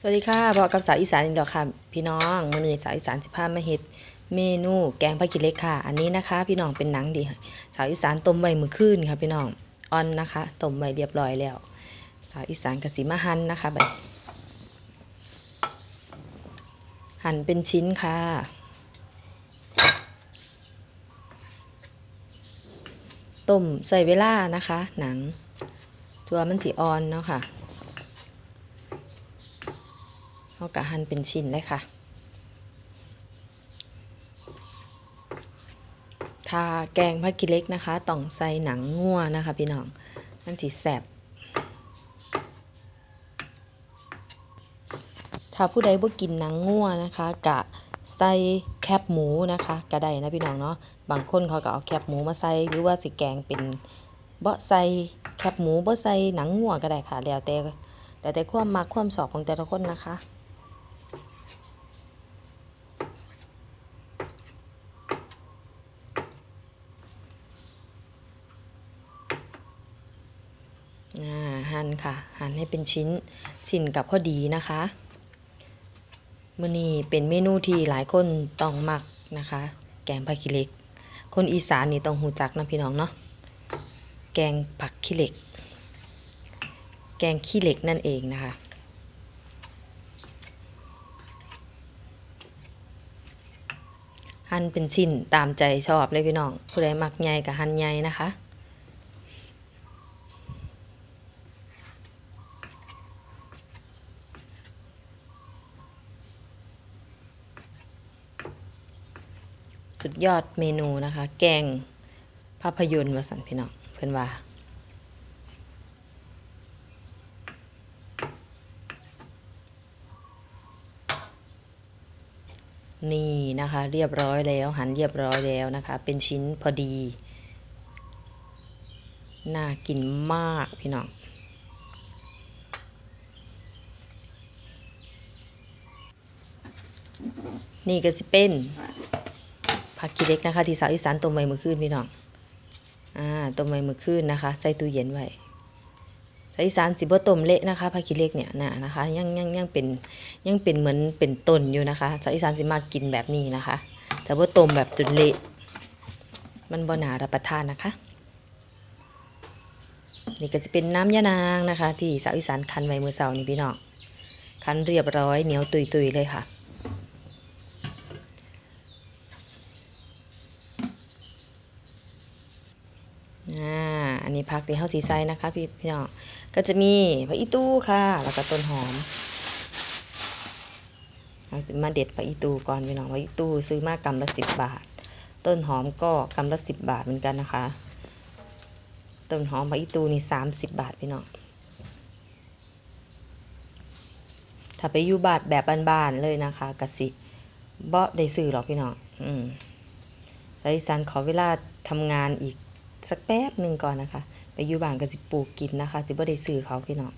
สวัสดีค่ะบอกกับสาวอีสานอีกแล้วค่ะ พี่น้องมื้อนี้สาวอีสานสิพามาเฮ็ดเมนูแกงผักกิเล็กค่ะ อันนี้นะคะ พี่น้องเป็นหนังดีสาวอีสานต้มไว้มื้อคืนค่ะ พี่น้องออนนะคะต้มไว้เรียบร้อยแล้ว สาวอีสานก็สิมาหั่นนะคะบัดนี้หั่นเป็นชิ้นค่ะ ต้มใส่เวลานะคะ หนัง ตัวมันสีอ่อนเนาะค่ะ เอากะหั่นเป็นชิ้นเลยค่ะ ถ้าแกงผักกิเล็กนะคะต้องใส่หนังงัวนะคะ พี่น้องมันสีแสบถ้าผู้ใดบ่กินหนังงัวนะคะ กะใส่แคบหมูนะคะก็ได้นะพี่น้องเนาะบางคนเขาก็เอาแคบหมูมาใส่หรือว่าสิแกงเป็นเบ่ใส่แคบหมูเบ่ใส่หนังงัวก็ได้ค่ะ แล้วแต่แต่แต่ความมักความชอบของแต่ละคนนะคะ หั่นค่ะ หั่นให้เป็นชิ้นชิ้นกับพอดีนะคะมื้อนี้เป็นเมนูที่หลายคนต้องมักนะคะ แกงผักขี้เหล็ก คนอีสานนี่ต้องหูจักนะพี่น้องเนาะแกงผักขี้เหล็ก แกงขี้เหล็กนั่นเองนะคะหั่นเป็นชิ้นตามใจชอบเลยพี่น้องผู้ใดมักใหญ่กับหั่นใหญ่นะคะ ยอดเมนูนะคะ แกงภาพยนตร์วสันพี่น้องเพื่อนว่านี่นะคะ เรียบร้อยแล้วหันเรียบร้อยแล้วนะคะ เป็นชิ้นพอดี น่ากินมากพี่น้องนี่ก็สิเป็น ผักกีเล็กนะคะ ที่สาวอีสานต้มไว้มื่อคืนพี่น้องอ่าต้มไว้มื่อคืนนะคะ ใส่ตู้เย็นไว้สาวอีสานสิบ่ต้มเละนะคะผักกีเล็กเนี่ยนะนะคะยังยังยังเป็นยังเป็นเหมือนเป็นต้นอยู่นะคะสาวอีสานสิมากกินแบบนี้นะคะแต่ว่าต้มแบบจนเละมันบ่น่ารับประทานนะคะนี่ก็จะเป็นน้ำยานางนะคะ ที่สาวอีสานคั้นไว้เมื่อเช้านี้พี่น้องคั้นเรียบร้อยเหนียวตุยๆเลยค่ะ อ่า อันนี้พักที่เฮาสีใส่นะคะพี่พี่น้องก็จะมีผักอีตู้ค่ะ แล้วก็ต้นหอมเราสิมาเด็ดผักอีตู้ก่อนพี่น้องผักอีตู้ซื้อมากกำละสิบบาท ต้นหอมก็กำละสิบบาทเหมือนกันนะคะ ต้นหอมผักอีตู้นี่สามสิบบาทพี่น้องถ้าไปอยู่บาทแบบบานๆเลยนะคะกสิบ่ได้ซื้อหรอกพี่น้องอืมสายอีสานขอเวลาทำงานอีก สักแป๊บหนึ่งก่อนนะคะ ไปอยู่บ้านก็สิปลูกกินนะคะสิบ่ได้ซื้อเขาพี่น้อง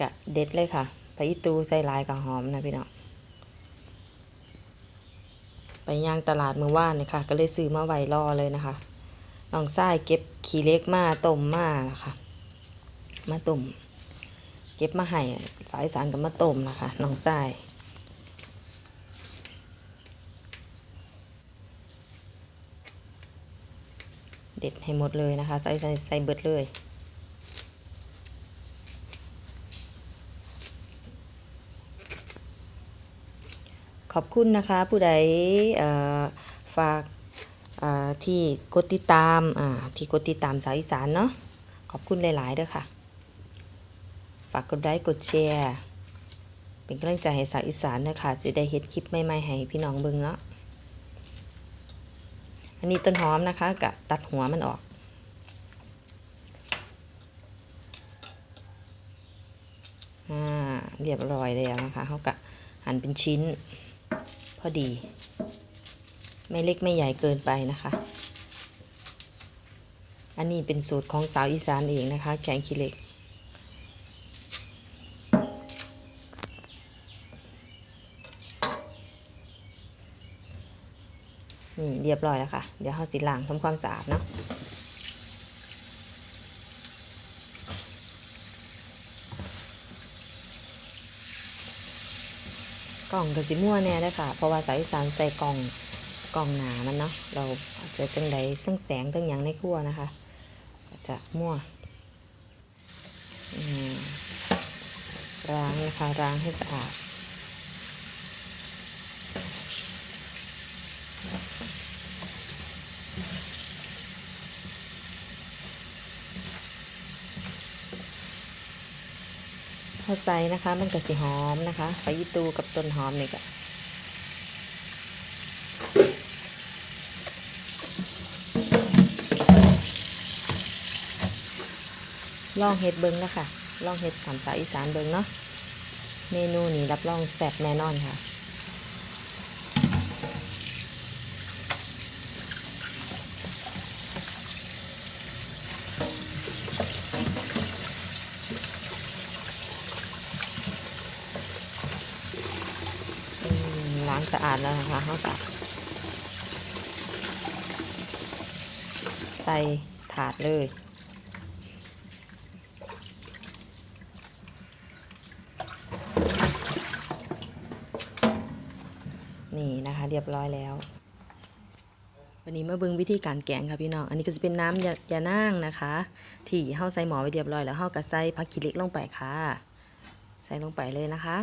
กะเด็ดเลยค่ะไปอีตูใส่ลายกับหอมนะพี่น้องไปย่างตลาดเมื่อวานเนี่ยค่ะก็เลยซื้อมาไว้รอเลยนะคะน้องทรายเก็บขี้เล็กมาต้มมานะคะมาต้มเก็บมาให้สายสารกับมาต้มนะคะน้องทร็ดให้หมดเลยนะคะ ใส่ใส่ใส่เบิดเลยขอบคุณนะคะผู้ใดฝากที่กดติดตามที่กดติดตามสาวอีสานเนาะขอบคุณหลาย ๆเด้อค่ะ ฝากกดไลค์กดแชร์ เป็นกำลังใจให้สาวอีสานนะคะจะได้เฮ็ดคลิปใหม่ ๆ ให้พี่น้องเบิ่งเนาะ อันนี้ต้นหอมนะคะกะตัดหัวมันออกอ่าเรียบร้อยแล้วนะคะเขากะหั่นเป็นชิ้น พอดี ไม่เล็กไม่ใหญ่เกินไปนะคะ อันนี้เป็นสูตรของสาวอีสานเองนะคะแกงขี้เหล็ก นี่เรียบร้อยแล้วค่ะ เดี๋ยวเราสีล้างทำความสะอาดเนาะกล่องกับสีม่วงแน่ได้ค่ะ เพราะว่าสายสานใส่กล่องกล่องหนามันเนาะ เราจะจังใดซึ่งแสงตั้งอย่างในครัวนะคะ จะมั่วล้างนะคะล้างให้สะอาด พอใส่นะคะ มันก็สิหอมนะคะไปยีตูกับต้นหอมนี่ก็ลองเฮ็ดเบิงนะคะลองเฮ็ดสามสาวอีสานเบิงเนาะ เมนูนี้รับรองแซ่บแน่นอนค่ะ อืมล้าง สะอาดแล้วนะคะเขาก็ใส่ถาดเลยนี่นะคะเรียบร้อยแล้ว วันนี้มาเบิ่งวิธีการแกงค่ะพี่น้อง อันนี้ก็จะเป็นน้ำยายานางนะคะ ที่เฮาใส่หมอไว้เรียบร้อยแล้วเฮาก็ใส่ผักขี้เหล็กลงไปค่ะ ใส่ลงไปเลยนะคะ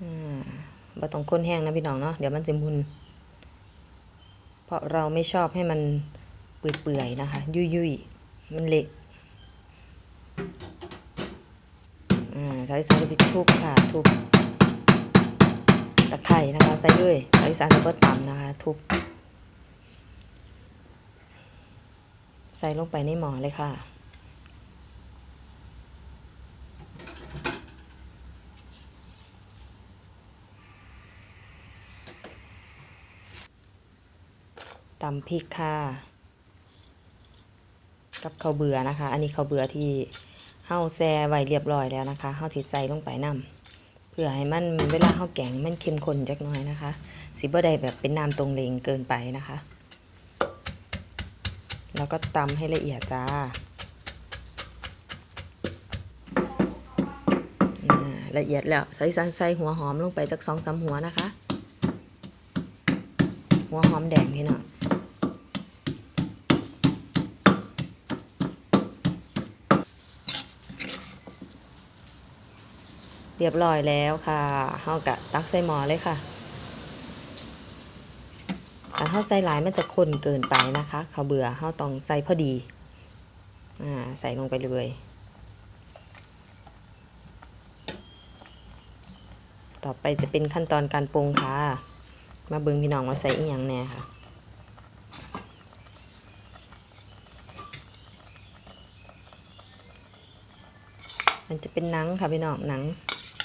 อืม บ่ต้องคนแห้งนะพี่น้องเนาะเดี๋ยวมันจะมุน เพราะเราไม่ชอบให้มันเปื่อยๆนะคะ ยุ่ยๆมันเละอ่าใช้สารสิทุบค่ะทุบตะไคร่นะคะ ใส่เลยใช้สารเบต่ำนะคะทุบใส่ลงไปในหม้อเลยค่ะ ตำพริกค่ะกับข้าวเบื่อนะคะ อันนี้ข้าวเบื่อที่เฮาแซ่ไว้เรียบร้อยแล้วนะคะเฮาสิใส่ลงไปนํเพื่อให้มันเวลาเฮาแกงมันเข้มข้นจักหน่อยนะคะสิบ่ได้แบบเป็นน้ำตรงเลงเกินไปนะคะ แล้วก็ตำให้ละเอียดจ้าละเอียดแล้วใส่ใส่ใส่หัวหอมลงไปจากสองสามหัวนะคะ หัวหอมแดงพี่น้อง เรียบร้อยแล้วค่ะเฮากะตักใส่หม้อเลยค่ะการเฮาใส่หลายมันจะข้นเกินไปนะคะข้าวเบื่อเฮาต้องใส่พอดี อ่า ใส่ลงไปเลยต่อไปจะเป็นขั้นตอนการปรุงค่ะ มาเบิ่งพี่น้องว่าใส่อีหยังแน่ค่ะ มันจะเป็นหนังค่ะพี่น้องหนัง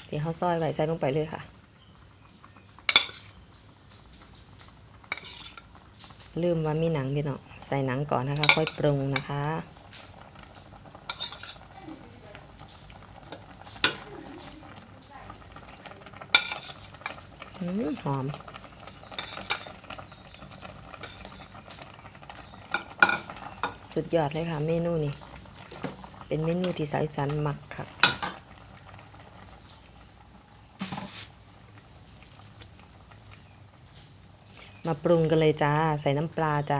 ที่เขาซอยไว้ใส่ลงไปเลยค่ะ ลืมว่ามีหนังพี่น้องใส่หนังก่อนนะคะ ค่อยปรุงนะคะหอมสุดยอดเลยค่ะเมนูนี้ เป็นเมนูที่สายสันมักค่ะค่ะ มาปรุงกันเลยจ้า ใส่น้ำปลาจ้า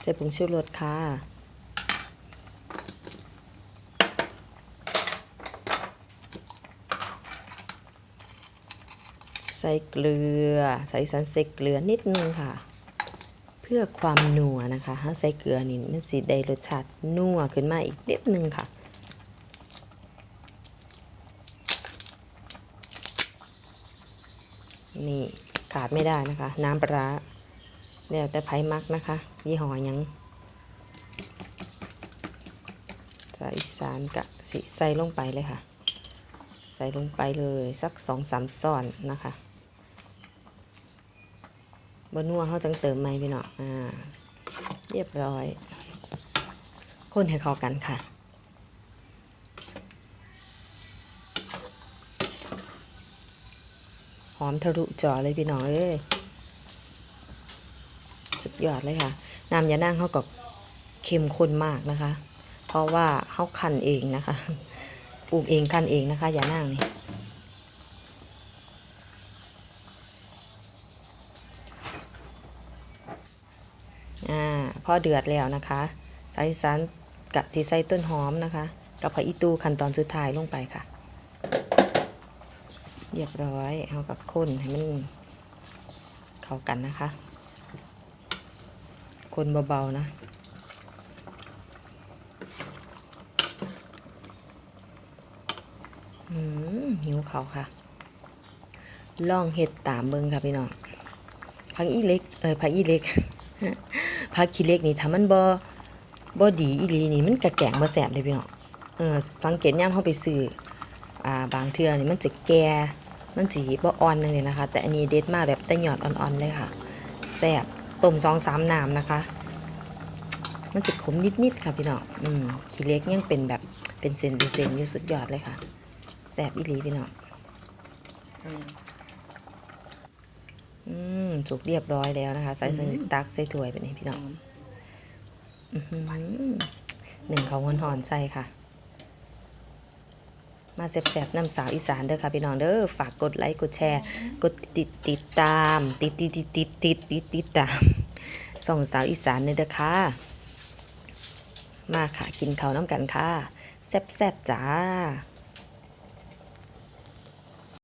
ใส่ผงชูรสค่ะใส่เกลือ ใส่สันใส่เกลือนิดนึงค่ะ พื่อความนัวนะคะถ้าใส่เกลือนี่มันสิได้รสชาตินัวขึ้นมาอีกนิดนึงค่ะนี่ขาดไม่ได้นะคะ น้ำปลาแล้วแต่ไผ่มักนะคะ ยี่ห้อยังใส่สารกะสิใส่ลงไปเลยค่ะ ใส่ลงไปเลยสักสองสามซ้อนนะคะ บนัวเขาจังเติมไหมพี่น้องอ่า เรียบร้อย คนให้เข้ากันค่ะหอมทะลุจอเลยพี่น้องเอ้ยสุดยอดเลยค่ะน้ำยานั่งเขาก็เข้มข้นมากนะคะ เพราะว่าเขาคั้นเองนะคะปลูกเองคั้นเองนะคะยานั่งนี่ อ่า พอเดือดแล้วนะคะใส่สารกะสีใส่ต้นหอมนะคะ กับผักอีตูขั้นตอนสุดท้ายลงไปค่ะ เรียบร้อยเอากับคนให้มันเข้ากันนะคะ คนเบาๆนะอืมหิวเขาค่ะ ลองเห็ดตามเบิงค่ะพี่น้องผักอีเล็ก เอ้ยผักอีเล็ก ผักขี้เล็กนี่ถ้ามันบ่บ่ดีอีหลีนี่มันกะแกงบ่แซ่บเลยพี่น้องเออสังเกตยามเฮาไปซื้ออ่าบางเทื่อนี่มันจะแก่มันสิบ่อ่อนเลยนะคะ แต่อันนี้เด็ดมาแบบแต่ยอดอ่อนๆเลยค่ะแซ่บต้ม2-3น้ำนะคะ มันสิขมนิดๆค่ะพี่น้องอืมขี้เล็กยังเป็นแบบเป็นเส้นเป็นเส้นอยู่สุดยอดเลยค่ะแซ่บอีหลีพี่น้อง อืมสุกเรียบร้อยแล้วนะคะ ใส่ใส่ตักใส่ถ้วยไปนี่พี่น้องอื้อหือหนึ่งเขาหอนๆใส่ค่ะ มาแซ่บๆน้ำสาวอีสานเด้อค่ะพี่น้องเด้อฝากกดไลค์กดแชร์ กดติดติดตาม ติดติดติดติดติดติดติดตามส่องสาวอีสานเด้อค่ะ มาค่ะกินข้าวน้ำกันค่ะแซ่บๆจ้า